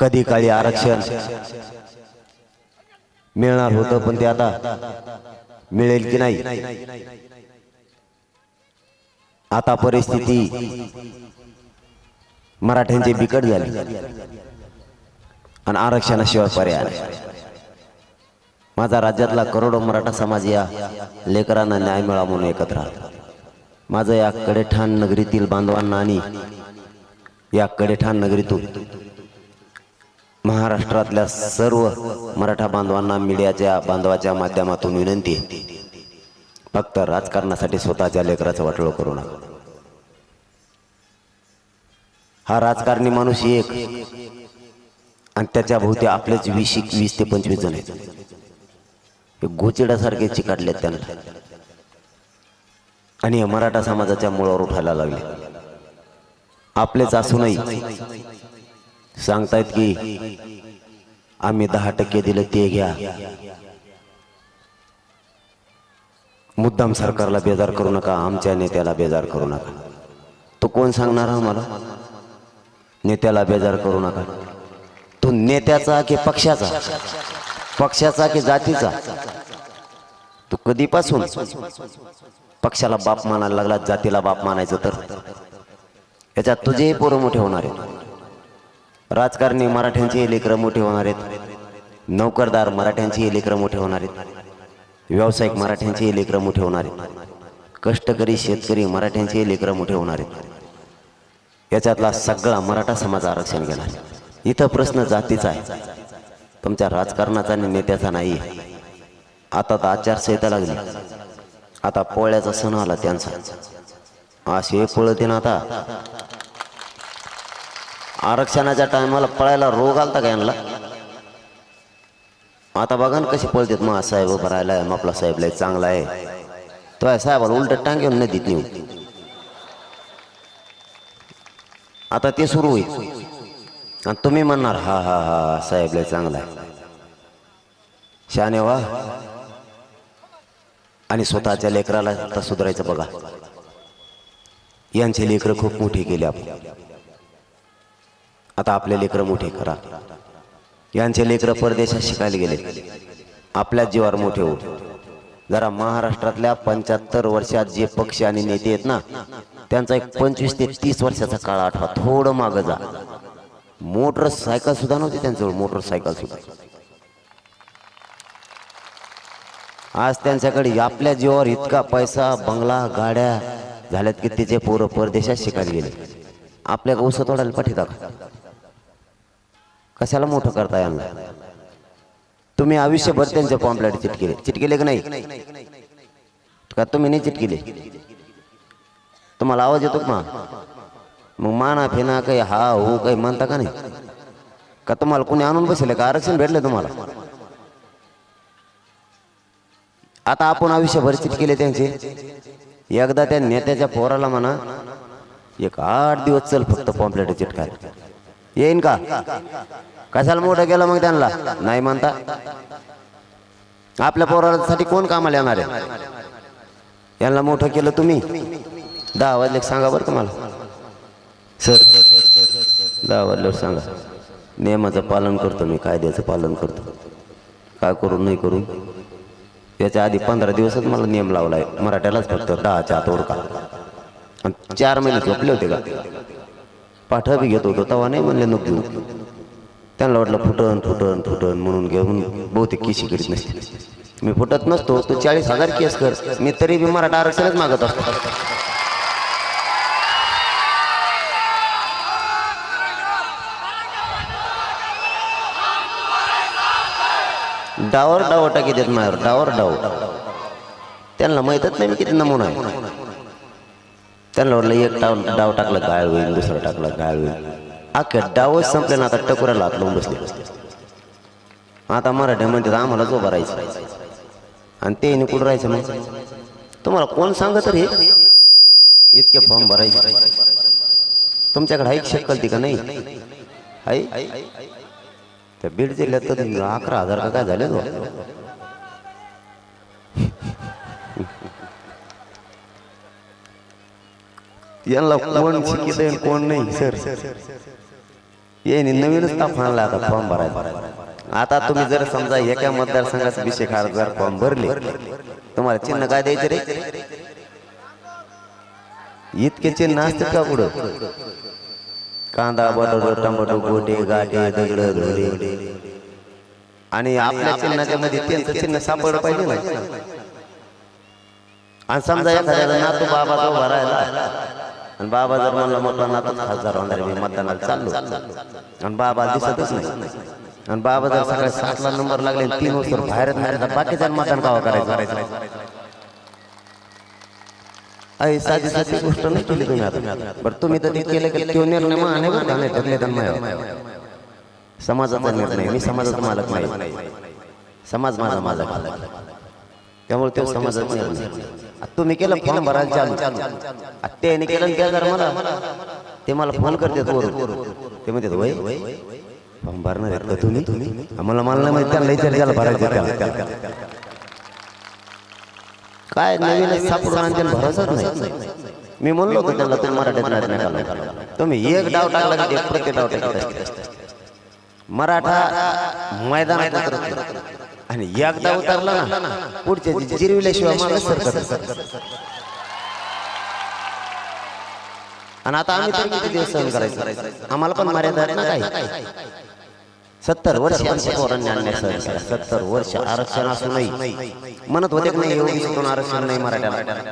कधी काळी आरक्षण मिळणार होतं पण ते आता मिळेल की नाही? आता परिस्थिती मराठ्यांची बिकट झाली. आणि आरक्षणाशिवाय पर्याय माझा राज्यातला करोडो मराठा समाज या लेकरांना न्याय मिळा म्हणून एकत्र आला. माझं या कडेठाण नगरीतील बांधवांना आणि या कडेठाण नगरीतून महाराष्ट्रातल्या सर्व मराठा बांधवांना मीडियाच्या बांधवाच्या माध्यमातून विनंती आहे. फक्त राजकारणासाठी स्वतःच्या लेकराचं वाटळ करू नका. हा राजकारणी माणूस एक आणि त्याच्या भोवती आपलेच वीस वीस ते पंचवीस जण आहेत. घोचिडासारखे गोचिडासारखे चिकाटलेत त्यांना. आणि मराठा समाजाच्या मुळावर उठायला लागले. आपलेच असूनही सांगतायत की आम्ही दहा टक्के दिलं ते घ्या. मुद्दाम सरकारला बेजार करू नका आमच्या नेत्याला बेजार करू नका. तो कोण सांगणार आम्हाला? नेत्याला बेजार करू नका. तो नेत्याचा की पक्षाचा? पक्षाचा की जातीचा? तू कधीपासून? पक्षाला बाप मानायला लागला जातीला बाप मानायचं तर? याच्यात तुझेही पोरं मोठे होणार आहे राजकारणी मराठ्यांची लेकरं मोठे होणार आहेत. नोकरदार मराठ्यांची लेकरं मोठे होणार आहेत. व्यावसायिक मराठ्यांची लेकरं मोठे होणार आहेत. कष्टकरी शेतकरी मराठ्यांची लेकरं मोठे होणार आहेत. याच्यातला सगळा मराठा समाज आरक्षण घेणार इथं प्रश्न जातीचा आहे. तुमच्या राजकारणाचा आणि नेत्याचा नाही आता तर आचारसंहिता लागली. आता पोळ्याचा सण आला त्यांचा. असे पळते ना आता. आरक्षणाच्या टायमाला पळायला रोग आलता का यांना? आता बघा ना कसे पळतात मग साहेब उभं राहिला आपला साहेब लय चांगला आहे. तो आहे साहेबाला उलट टांग घेऊन नदीत नेऊ आता ते सुरू होईल. आणि तुम्ही म्हणणार हा हा हा साहेब लय चांगला आहे. शाने वा. आणि स्वतःच्या लेकराला आता सुधारायचं बघा. यांचे लेकरं खूप मोठी केली आपण. आता आपले लेकरं मोठे करा. यांचे लेकरं परदेशात शिकायला गेले. आपल्या जीवावर मोठे हो जरा महाराष्ट्रातल्या पंच्याहत्तर वर्षात जे पक्ष आणि नेते आहेत ना त्यांचा एक पंचवीस ते तीस वर्षाचा काळ आठवा. थोडं मागं जा. मोटरसायकल सुद्धा नव्हती त्यांच्याजवळ मोटरसायकल सुद्धा. आज त्यांच्याकडे आपल्या जीवावर इतका पैसा बंगला गाड्या झाल्यात की तिचे पोरं परदेशात शिकायला गेले. आपल्या गौसा तोडायला पाठीता का कशाला मोठं करता यांना तुम्ही आयुष्यभर त्यांचे पॉम्पलेट चिटकेले. चिटकेले. की नाही? का तुम्ही नाही चिटकेले? तुम्हाला आवाज येतो का मा? मग माना फेना काही हा हो काही म्हणता का नाही? का तुम्हाला कोणी आणून बसले का? आरक्षण भेटले तुम्हाला? आता आपण आयुष्यभर चिटकेले त्यांचे. एकदा त्या नेत्याच्या पोराला म्हणा एक आठ दिवस चल फक्त पॉम्पलेट चिटकाय येईन का? कशाला मोठं केलं मग त्यांना? नाही म्हणता. आपल्या पोरासाठी कोण कामाला येणार आहे? यांना मोठं केलं तुम्ही? दहा वाजले सांगा बरं तुम्हाला. सर दहा वाजल्यावर सांगा. नियमाचं पालन करतो मी कायद्याचं पालन करतो. काय करू नाही करू? याच्या आधी पंधरा दिवसच मला नियम लावलाय. मराठ्यालाच फक्त दहाच्या आत ओळखा चार महिने झोपले होते का? पाठा बी घेत होतो तेव्हा नाही म्हणले नको घेऊ. त्यांना वाटलं फुटन फुटन फुटन म्हणून घेऊन बहुतेक केशी करीत नसते. मी फुटत नसतो तू चाळीस हजार केस कर. मी तरी बी मराठा आरक्षणच मागत असतो. डावर डाव टाकी देत माझ्यावर डावर डाव. त्यांना माहीतच नाही मी किती नमुना आहे. त्यांना वाटलं एक डाव डाव टाकला गाळ होईल दुसरा टाकला गाळ होईल. अख्ख्या डावच संपले ना आता टकुऱ्याला हात लावून बसले. आता मराठ्या म्हणतात आम्हाला जो राहायचं आणि ते कुठं राहायचं मग? तुम्हाला कोण सांगत रे? इतके फॉर्म भरायचे. तुमच्याकडे हाईक शकल ती का नाही? हाय? त्या बीड जिल्ह्यात तर अकरा हजार का काय झाले? यांना कोण शिकित कोण नाही सर. ये नी नवीनच ताप आणला आता फॉर्म भरायचा आता तुम्ही जर समजा एका मतदारसंघात विषय खार जर फॉर्म भरले तुम्हाला चिन्ह काय द्यायचे रे? इतके चिन्ह असते का पुढं? कांदा बटाटो टमाटो गोटे गाटे दगड आणि आपल्या चिन्हाच्या मध्ये त्यांचं चिन्ह सापडलं पाहिजे ना. आणि समजा एखाद्याचा नातू बाबा तो भरायला आणि बाबा जर म्हणला मोठा नातू खासदार होणार मी मतदानाला चाललो. आणि बाबा दिसतच नाही. आणि बाबा जर सकाळी सातला नंबर लागले तीन वर्ष बाहेरच नाही तर बाकीच्या मतदान कावा करायचं. आई साधी साधी गोष्ट नाही केली तुम्ही आता. बरं तुम्ही तर ते केलं की तो निर्णय नाही तर समाजाचा निर्णय मी समाजाचा मालक नाही. समाज माझा माझा मालक. त्यामुळे तो समाजाचा निर्णय. तुम्ही केलं फॉर्म भरायला चालू त्याने केलं त्या जर मला. ते मला फोन करते ते म्हणते वय फॉर्म भरणार आहेत का तुम्ही? तुम्ही? आम्हाला मला नाही माहिती त्यांना विचार त्याला भरायचं त्याला. त्याला. काय नवीन सापडून आणते भरोसाच नाही. मी म्हणलो होतो त्याला तुम्ही मराठीत नाही तुम्ही एक डाव टाकला की प्रत्येक डाव टाकत मराठा मैदानात नाही. आणि एकदा उतरला ना पुढच्या जिरविल्याशिवाय मला आणि आता आम्ही तर किती दिवस सहन करायचं? आम्हाला पण मर्यादा ना काही सत्तर वर्ष पोरांनी अन्याय सहन केला सत्तर वर्ष आरक्षण असू नाही म्हणत होते की नाही ओबीसीतून आरक्षण नाही मराठ्याला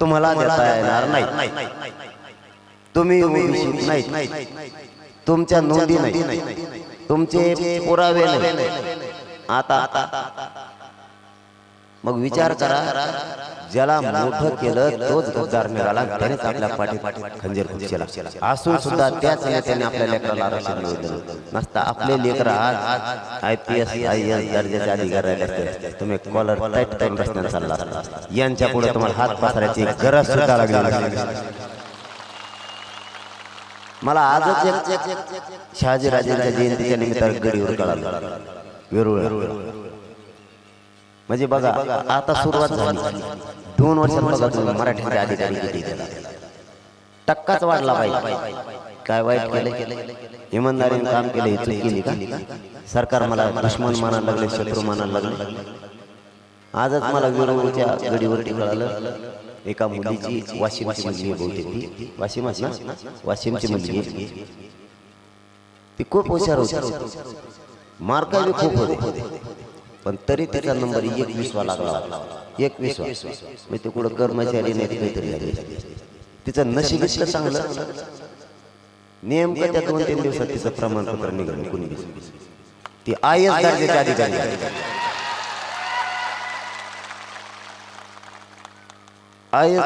तुम्हाला देता येणार नाही. तुम्ही नाही तुमच्या नोंदी नाही तुमचे पुरावे नाही. आता मग विचार करा ज्याला मोठं केलं तोच गद्दार मिळाला त्यानेच आपल्या पाठीत खंजीर खुर्चीला. असून सुद्धा त्याच नेत्याने आपल्या लेकराला आरक्षण मिळवून दिलं. नसता आपले लेकर आज I P S I S दर्जाचे अधिकार असते तुम्ही कॉलर टाईट टाईम रस्त्याने चालला यांच्या पुढे तुम्हाला हात पसरायची गरज सुद्धा लागली मला आजच एक शहाजी राजेंच्या जयंतीच्या निमित्तानं गडीवर कळालं. वेरूळ. म्हणजे बघा आता सुरुवात झाली. दोन वर्षात बघा तुम्ही अधिकारी किती देतात. टक्काच वाढला पाहिजे. काय वाईट केलं इमानदारीने काम केलं ही चूक केली का? सरकार मला दुश्मन मानायला लागले शत्रू मानायला लागले. आजच मला वेरूळच्या गडीवरती कळालं. एका मुलीची वाशिमची मुलगी आहे बहुतेक ती वाशिमच ना वाशिमची मुलगी. ती खूप हुशार होती. मार्क खूप होते. पण तरी तिचा नंबर एकवीस वा लागला एकवीस वा. मी ते कुठं कर्मचारी नाही काहीतरी लागले तिचं नशीब इतकं चांगलं. नेमकं त्या दोन तीन दिवसात तिचं प्रमाणपत्र निघालं. कुणी ती आय एस दर्जाचे अधिकारी. आय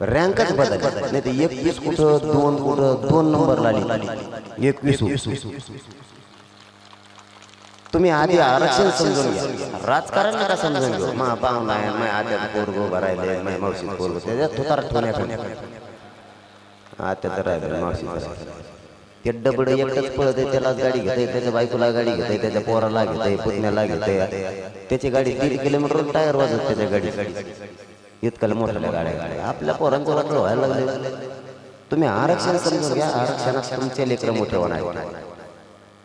रँकच बदल। नाही तर एकवीस कुठं दोन कुठं दोन नंबर लागली एकवीस तुम्ही आधी आरक्षण समजून घ्या राजकारण नका समजून घेऊ मा पाहुणा आहे मा आत्यात पोरगो भरायले मा मावशी पोरगो त्याच्यात तुतार ठेवण्याकडे आत्या तर मावशी ते डबड एकटंच पळत आहे त्याला गाडी घेते त्याच्या बायकोला गाडी घेते त्याच्या पोराला घेते पुतण्याला घेते त्याची गाडी दीड किलोमीटर टायर वाजत त्याच्या गाडी इतकं मोठ्या गाड्या गाड्या आपल्या पोरांचं वाटलं व्हायला लागले तुम्ही आरक्षण समजून घ्या आरक्षणात तुमचे लेकर मोठे होणार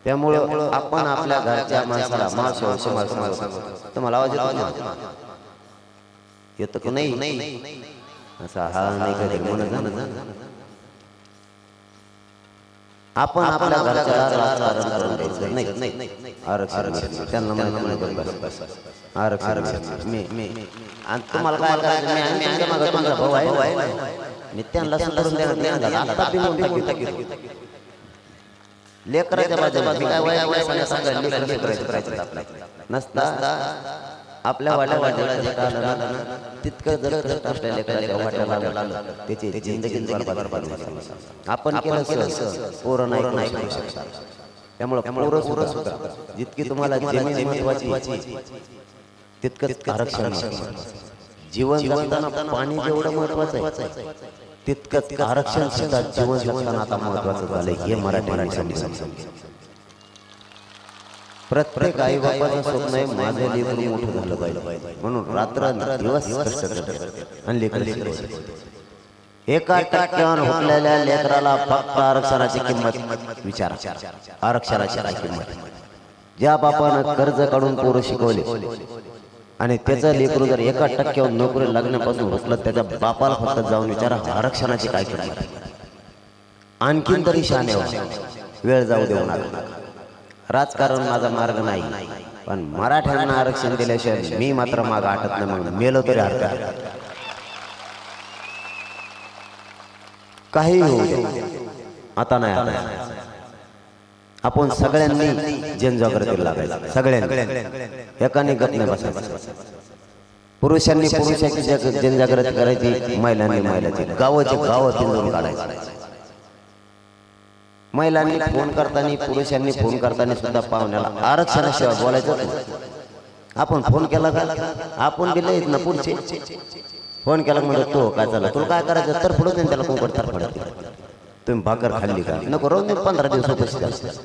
त्यामुळं आपण आपल्या घरच्या माणसाला मावशी वंश माणसाला तुम्हाला आवाज येतो येतो का नाही असा हा नाही कधी म्हणत आपण आपल्या घरच्या राजकारण करून द्यायचं नाही. नाही. आरक्षण. त्यांना. मी मी. आणि तुम्हाला काय करायचं? मी मागं भाऊ आहे. मी त्यांना सोडून देणार नाही. ना. आता बी म्हणून टाकीत. लेकराच्या बाजूला मी काय वया वया सांगा लेकरं लेकराचं करायचं आपलं. नसता? आपल्या वाट्या वाट्याला जे काय आलं ना तितकं जर कष्ट लेकराच्या वाट्याला त्याची जिंदगी आपण केलं पोरं नाही करू शकतात त्यामुळे पोरं पोरं सुद्धा जितकी तुम्हाला जमीन महत्वाची तितकंच आरक्षण. जीवन जगताना पाणी जेवढं महत्वाचं आहे तितकंच आरक्षण सुद्धा जीवन जगताना आता महत्वाचं झालंय. हे मराठी समजून प्रत्येक आई बापाचं स्वप्न आहे माझं लेकरू मोठं झालं पाहिजे. म्हणून रात्र दिवस कष्ट करतात. आणि लेकरं शिकवायचे. एका टक्क्यावर हुकलेल्या लेकराला फक्त आरक्षणाची किंमत विचारा. आरक्षणाची किंमत. ज्या बापानं कर्ज काढून पोरं शिकवले आणि त्याचं लेकरू जर एका टक्क्यावर नोकरी लागण्यापासून हुकलं त्याच्या बापाला फक्त जाऊन विचारा आरक्षणाची काय किंमत? आणखीन तरी शाने. वेळ जाऊ देऊ नका राजकारण माझा मार्ग नाही. पण मराठ्यांना आरक्षण दिल्याशिवाय मी मात्र माग आटत नाही म्हणून मेलो तरी हरकत नाही. काही आता नाही आता आपण सगळ्यांनी जनजागृती लागायला सगळ्यांनी. एकाने गप नाही बसायचं. पुरुषांनी पुरुषाची जनजागृती करायची महिलांनी महिलाची. गावाची गावं पिंजून काढायची. महिलांनी फोन करताना पुरुषांनी फोन करताना सुद्धा पाहुण्याला आरक्षणाशिवाय बोलायचं. आपण फोन केला का? आपण दिले आहेत ना पुढचे. फोन केला म्हणजे तो काय झाला? तुला काय करायचं? तर पुढे त्याला कोण तर पडत तुम्ही भाकर खाल्ली का? नको रोज पंधरा दिवस उपस्थित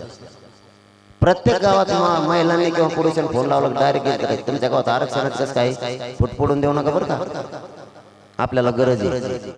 प्रत्येक गावात महिलांनी किंवा पुरुषांनी फोन लावला डायरेक्ट तुमच्या गावात आरक्षणाचं काय? फुट देऊ नका बरं का. आपल्याला गरज आहे.